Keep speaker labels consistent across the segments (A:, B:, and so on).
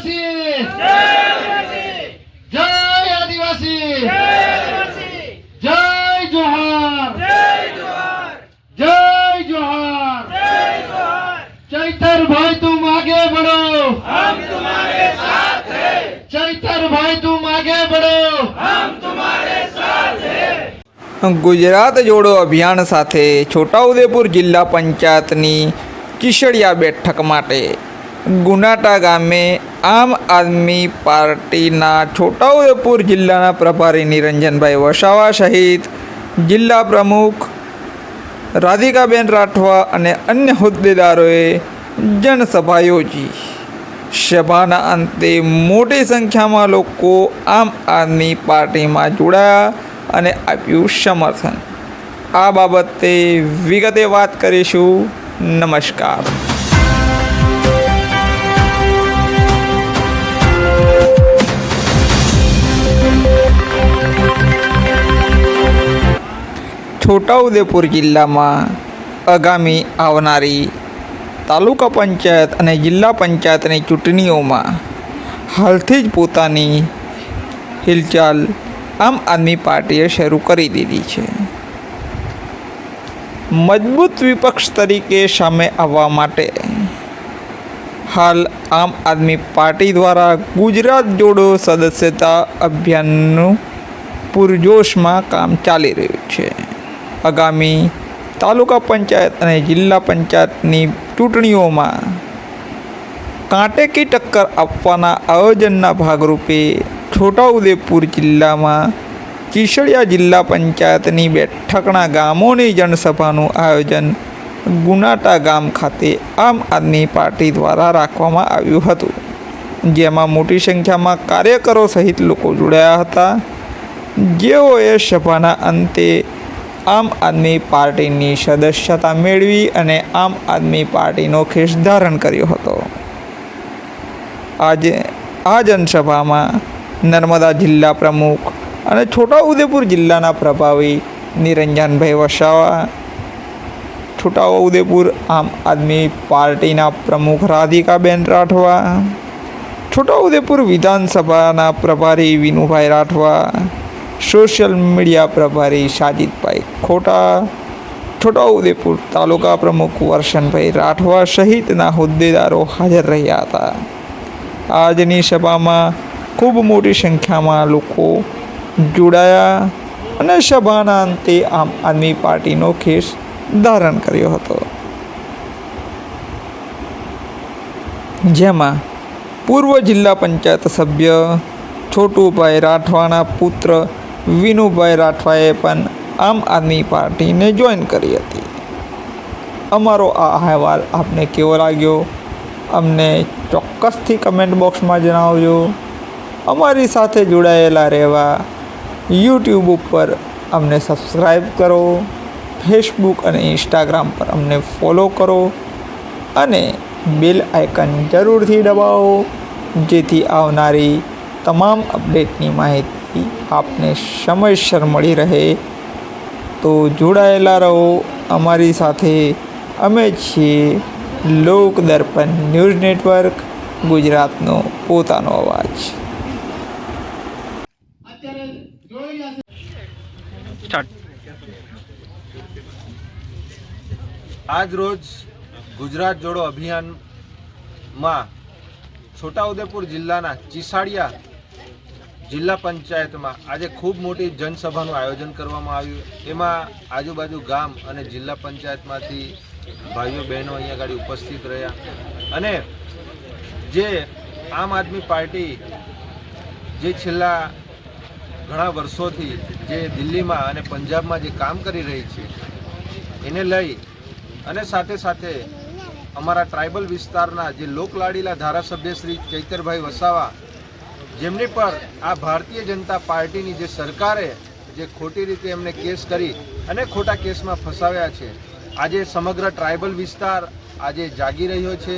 A: આદિવાસી! જય આદિવાસી! જય જોહાર! જય જોહાર! ચૈતર ભાઈ તું માગે બડો ચૈતર ભાઈ તું માગે બડો
B: ગુજરાત જોડો અભિયાન સાથે છોટાઉદેપુર જિલ્લા પંચાયતની કિશડિયા બેઠક માટે ગુનાટા ગામે આમ આદમી પાર્ટીના છોટાઉદેપુર જિલ્લાના પ્રભારી નિરંજનભાઈ વસાવા સહિત જિલ્લા પ્રમુખ રાધિકાબેન રાઠવા અને અન્ય હોદ્દેદારોએ જનસભા યોજી. સભાના અંતે મોટી સંખ્યામાં લોકો આમ આદમી પાર્ટીમાં જોડાયા અને આપ્યું સમર્થન. આ બાબતે વિગતે વાત કરીશું. નમસ્કાર. છોટાઉદેપુર જિલ્લામાં આગામી આવનારી તાલુકા પંચાયત અને જિલ્લા પંચાયતની ચૂંટણીઓમાં હાલથી જ પોતાની હિલચાલ આમ આદમી પાર્ટીએ શરૂ કરી દીધી છે. મજબૂત વિપક્ષ તરીકે સામે આવવા માટે હાલ આમ આદમી પાર્ટી દ્વારા ગુજરાત જોડો સદસ્યતા અભિયાનનું પૂરજોશમાં કામ ચાલી રહ્યું છે. આગામી તાલુકા પંચાયત અને જિલ્લા પંચાયતની ચૂંટણીઓમાં કાંટેકી ટક્કર આપવાના આયોજનના ભાગરૂપે છોટાઉદેપુર જિલ્લામાં ચીસળિયા જિલ્લા પંચાયતની બેઠકના ગામોની જનસભાનું આયોજન ગુનાટા ગામ ખાતે આમ આદમી પાર્ટી દ્વારા રાખવામાં આવ્યું હતું. જેમાં મોટી સંખ્યામાં કાર્યકરો સહિત લોકો જોડાયા હતા. જેઓએ સભાના અંતે આમ આદમી પાર્ટીની સદસ્યતા મેળવી અને આમ આદમી પાર્ટીનો ખેસ ધારણ કર્યો હતો. આજે આ જનસભામાં નર્મદા જિલ્લા પ્રમુખ અને છોટાઉદેપુર જિલ્લાના પ્રભાવી નિરંજનભાઈ વસાવા, છોટાઉદેપુર આમ આદમી પાર્ટીના પ્રમુખ રાધિકાબેન રાઠવા, છોટાઉદેપુર વિધાનસભાના પ્રભારી વિનુભાઈ રાઠવા સોશિયલ મીડિયા પ્રભારી સાજિદભાઈ ખોટા, છોટાઉદેપુર તાલુકા પ્રમુખ વર્ષનભાઈ રાઠવા સહિતના હોદ્દેદારો હાજર રહ્યા હતા. આજની સભામાં ખૂબ મોટી સંખ્યામાં લોકો જોડાયા અને સભાના અંતે આમ આદમી પાર્ટીનો ખેસ ધારણ કર્યો હતો. જેમાં પૂર્વ જિલ્લા પંચાયત સભ્ય છોટુભાઈ રાઠવાના પુત્ર વિનુભાઈ રાઠવાએ પણ આમ આદમી પાર્ટીને જોઈન કરી હતી. અમારો આ અહેવાલ આપને કેવો લાગ્યો? અમને ચોક્કસથી કમેન્ટ બોક્સમાં જણાવજો. અમારી સાથે જોડાયેલા રહેવા યુટ્યુબ ઉપર અમને સબસ્ક્રાઈબ કરો, ફેસબુક અને ઇન્સ્ટાગ્રામ પર અમને ફોલો કરો અને બેલ આઇકન જરૂરથી દબાવો, જેથી આવનારી તમામ અપડેટની માહિતી આપને સમયસર મળી રહે. તો જોડાયેલા રહો અમારી સાથે. અમે છીએ લોક દર્પણ ન્યૂઝ નેટવર્ક, ગુજરાતનો પોતાનો અવાજ.
C: આજ રોજ ગુજરાત જોડો અભિયાનમાં છોટાઉદેપુર જિલ્લાના ચીસાડિયા જિલ્લા પંચાયતમાં આજે ખૂબ મોટી જનસભાનું આયોજન કરવામાં આવ્યું. એમાં આજુબાજુ ગામ અને જિલ્લા પંચાયતમાંથી ભાઈઓ બહેનો અહીંયા આગળ ઉપસ્થિત રહ્યા. અને જે આમ આદમી પાર્ટી જે છેલ્લા ઘણા વર્ષોથી જે દિલ્હીમાં અને પંજાબમાં જે કામ કરી રહી છે, એને લઈ અને સાથે સાથે અમારા ટ્રાઇબલ વિસ્તારના જે લોકલાડીલા ધારાસભ્ય શ્રી ચૈતરભાઈ વસાવા જેમની પર આ ભારતીય જનતા પાર્ટીની જે સરકારે જે ખોટી રીતે એમને કેસ કરી અને ખોટા કેસમાં ફસાવ્યા છે, આજે સમગ્ર ટ્રાઇબલ વિસ્તાર આજે જાગી રહ્યો છે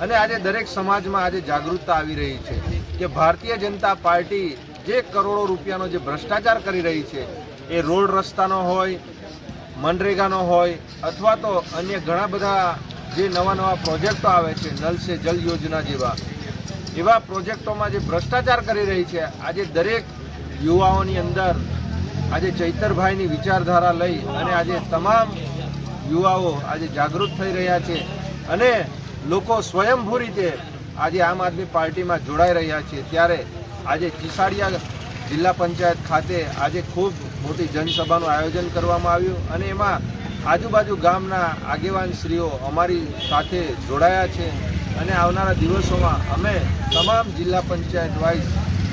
C: અને આજે દરેક સમાજમાં આજે જાગૃતતા આવી રહી છે કે ભારતીય જનતા પાર્ટી જે કરોડો રૂપિયાનો જે ભ્રષ્ટાચાર કરી રહી છે, એ રોડ રસ્તાનો હોય, મનરેગાનો હોય, અથવા તો અન્ય ઘણા બધા જે નવા નવા પ્રોજેક્ટો આવે છે, નલ સે જલ યોજના જેવા એવા પ્રોજેક્ટોમાં જે ભ્રષ્ટાચાર કરી રહી છે, આજે દરેક યુવાઓની અંદર આજે ચૈતરભાઈની વિચારધારા લઈ અને આજે તમામ યુવાઓ આજે જાગૃત થઈ રહ્યા છે અને લોકો સ્વયંભૂ રીતે આજે આમ આદમી પાર્ટીમાં જોડાઈ રહ્યા છે. ત્યારે આજે ચીસાડિયા જિલ્લા પંચાયત ખાતે આજે ખૂબ મોટી જનસભાનું આયોજન કરવામાં આવ્યું અને એમાં આજુબાજુ ગામના આગેવાન શ્રીઓ અમારી સાથે જોડાયા છે. અને આવનારા દિવસોમાં અમે તમામ જિલ્લા પંચાયત વાઇઝ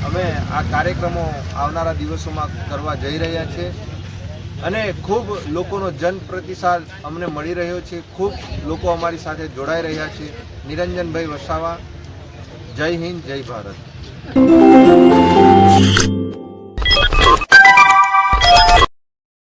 C: અમે આ કાર્યક્રમો આવનારા દિવસોમાં કરવા જઈ રહ્યા છીએ અને ખૂબ લોકોનો જન પ્રતિસાદ અમને મળી રહ્યો છે. ખૂબ લોકો અમારી સાથે જોડાઈ રહ્યા છે. નિરંજનભાઈ વસાવા. જય હિન્દ, જય ભારત.